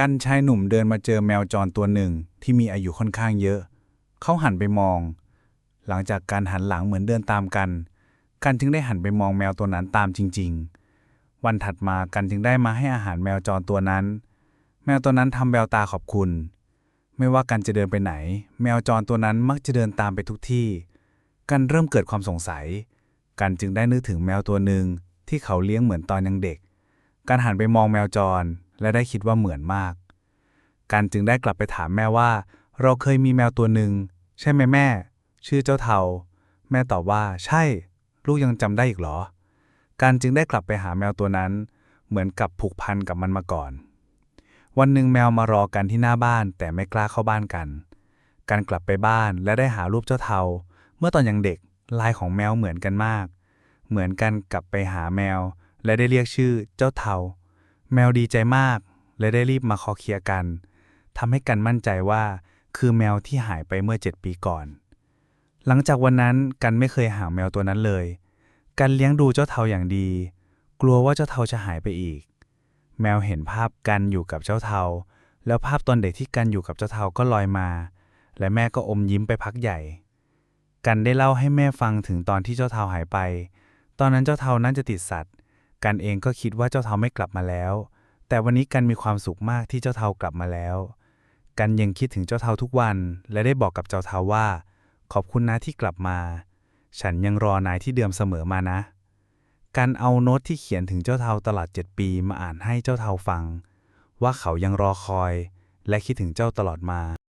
กันชายหนุ่มเดินมาเจอแมวจรตัวหนึ่งที่มีอายุค่อนข้างเยอะ เขาหันไปมอง หลังจากการหันหลังเหมือนเดินตามกัน กันจึงได้หันไปมองแมวตัวนั้นตามจริง ๆ วันถัดมากันจึงได้มาให้อาหารแมวจรตัวนั้น แมวตัวนั้นทำแววตาขอบคุณ ไม่ว่ากันจะเดินไปไหน แมวจรตัวนั้นมักจะเดินตามไปทุกที่ กันเริ่มเกิดความสงสัย กันจึงได้นึกถึงแมวตัวหนึ่งที่เขาเลี้ยงเหมือนตอนยังเด็ก การหันไปมองแมวจร และได้คิดว่าเหมือนมาก กันจึงได้กลับไปถามแม่ว่า เราเคยมีแมวตัวหนึ่งใช่ไหมแม่ ชื่อเจ้าเทา แม่ตอบว่า ใช่ ลูกยังจำได้อีกหรอ กันจึงได้กลับไปหาแมวตัวนั้น เหมือนกับผูกพันกับมันมาก่อน วันหนึ่งแมวมารอกันที่หน้าบ้านแต่ไม่กล้าเข้าบ้านกัน กันกลับไปบ้านและได้หารูปเจ้าเทา เมื่อตอนยังเด็กลายของแมวเหมือนกันมาก เหมือนกันกลับไปหาแมว และได้เรียกชื่อเจ้าเทา แมวดีใจมากและได้รีบมาคอเคลียร์กันทำให้กันมั่นใจว่า คือแมวที่หายไปเมื่อ 7 ปีก่อน หลังจากวันนั้นกันไม่เคยหาแมวตัวนั้นเลย กันเลี้ยงดูเจ้าเทาอย่างดี กลัวว่าเจ้าเทาจะหายไปอีก แมวเห็นภาพกันอยู่กับเจ้าเทา แล้วภาพตอนเด็กที่กันอยู่กับเจ้าเทาก็ลอยมา และแม่ก็อมยิ้มไปพักใหญ่ กันได้เล่าให้แม่ฟังถึงตอนที่เจ้าเทาหายไป ตอนนั้นเจ้าเทานั่นจะติดสัตว์ กันเองก็คิดว่าเจ้าเทาไม่กลับมาแล้ว แต่วันนี้กันมีความสุขมากที่เจ้าเทากลับมาแล้ว กันยังคิดถึงเจ้าเทาทุกวัน และได้บอกกับเจ้าเทาว่า ขอบคุณนะที่กลับมา ฉันยังรอนายที่เดิมเสมอมานะ กันเอาโน้ตที่เขียนถึงเจ้าเทาตลอดเจ็ดปีมาอ่านให้เจ้าเทาฟัง ว่าเขายังรอคอย และคิดถึงเจ้าตลอดมา